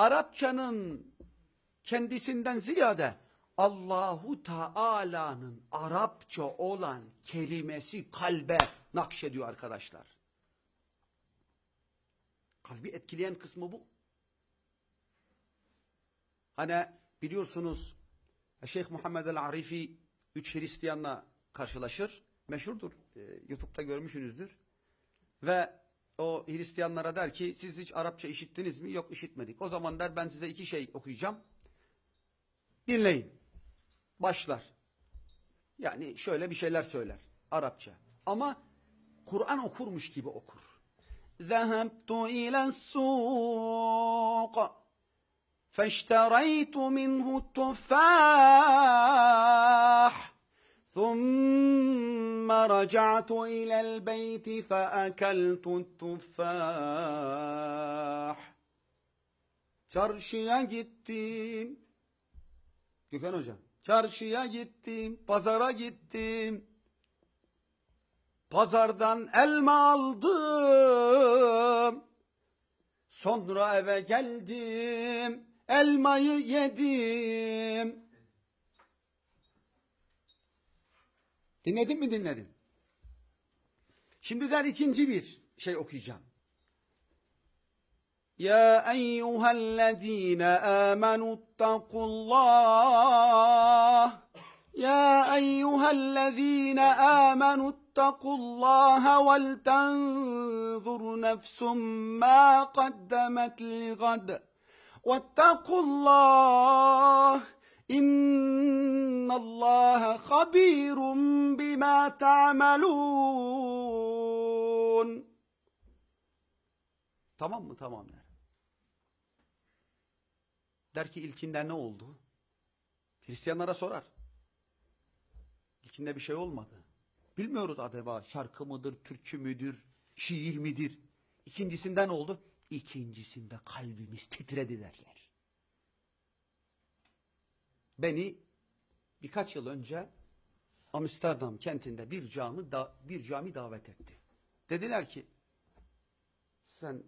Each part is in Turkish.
Arapçanın kendisinden ziyade Allahu Teala'nın Arapça olan kelimesi kalbe nakşediyor arkadaşlar. Kalbi etkileyen kısmı bu. Hani biliyorsunuz Şeyh Muhammed el-Arifi üç Hristiyanla karşılaşır. Meşhurdur. Ee, YouTube'da görmüşsünüzdür. Ve o Hristiyanlara der ki siz hiç Arapça işittiniz mi? Yok işitmedik. O zaman der ben size iki şey okuyacağım. Dinleyin. Başlar. Yani şöyle bir şeyler söyler Arapça. Ama Kur'an okurmuş gibi okur. Zehebtu ile suq feştereytu minhu tufah thumme ثم رجعت إلى البيت فأكلت التفاح Çarşıya gittim. Gökhan Hocam. Çarşıya gittim. Pazara gittim. Pazardan elma aldım. Sonra eve geldim. Elmayı yedim. Dinledin mi dinledin. Şimdiden ikinci bir şey okuyacağım. Ya eyyühellezine amenuttakullah. Ya eyyühellezine amenuttakullah vel tenzur nefsum ma kaddemet li gad. Vettekullah. İnne İnna Allah habirun bima ta'malun. Tamam mı? Tamam der. Ki ilkinde ne oldu? Hristiyanlara sorar. İlkinde bir şey olmadı. Bilmiyoruz adeva şarkı mıdır, türkü müdür, şiir midir? İkincisinden oldu. İkincisinde kalbimiz titredi derler. Beni birkaç yıl önce Amsterdam kentinde bir cami da, bir cami davet etti. Dediler ki sen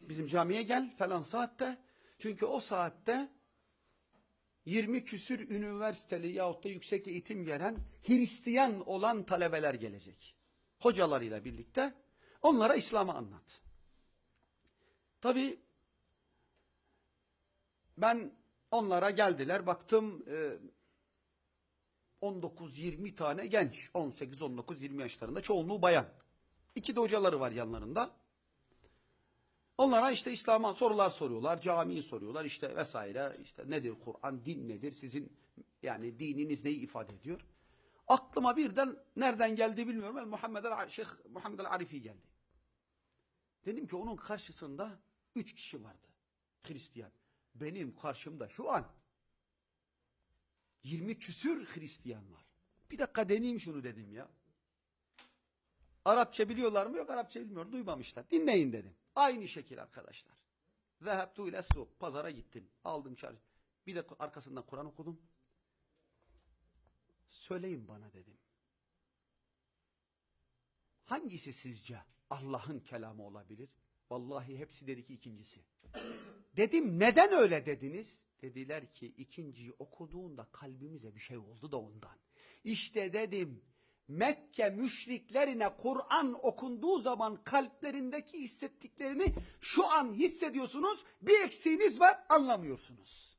bizim camiye gel falan saatte. Çünkü o saatte 20 küsür üniversiteli yahut da yüksek eğitim gelen Hristiyan olan talebeler gelecek. Hocalarıyla birlikte onlara İslam'ı anlat. Tabi ben onlara geldiler baktım e, 19-20 tane genç 18-19-20 yaşlarında çoğunluğu bayan. İki de hocaları var yanlarında. Onlara işte İslam'a sorular soruyorlar, camiyi soruyorlar işte vesaire işte nedir Kur'an, din nedir, sizin yani dininiz neyi ifade ediyor? Aklıma birden nereden geldi bilmiyorum. El Muhammed el Şeyh Muhammed Arifi geldi. Dedim ki onun karşısında üç kişi vardı. Hristiyan. Benim karşımda şu an 20 küsür Hristiyan var. Bir dakika deneyeyim şunu dedim ya. Arapça biliyorlar mı? Yok Arapça bilmiyor. Duymamışlar. Dinleyin dedim. Aynı şekil arkadaşlar. Zehebtu ile suq. Pazara gittim. Aldım çarşı. Bir de arkasından Kur'an okudum. Söyleyin bana dedim. Hangisi sizce Allah'ın kelamı olabilir? Vallahi hepsi dedi ki ikincisi. Dedim neden öyle dediniz? Dediler ki ikinciyi okuduğunda kalbimize bir şey oldu da ondan. İşte dedim Mekke müşriklerine Kur'an okunduğu zaman kalplerindeki hissettiklerini şu an hissediyorsunuz. Bir eksiğiniz var anlamıyorsunuz.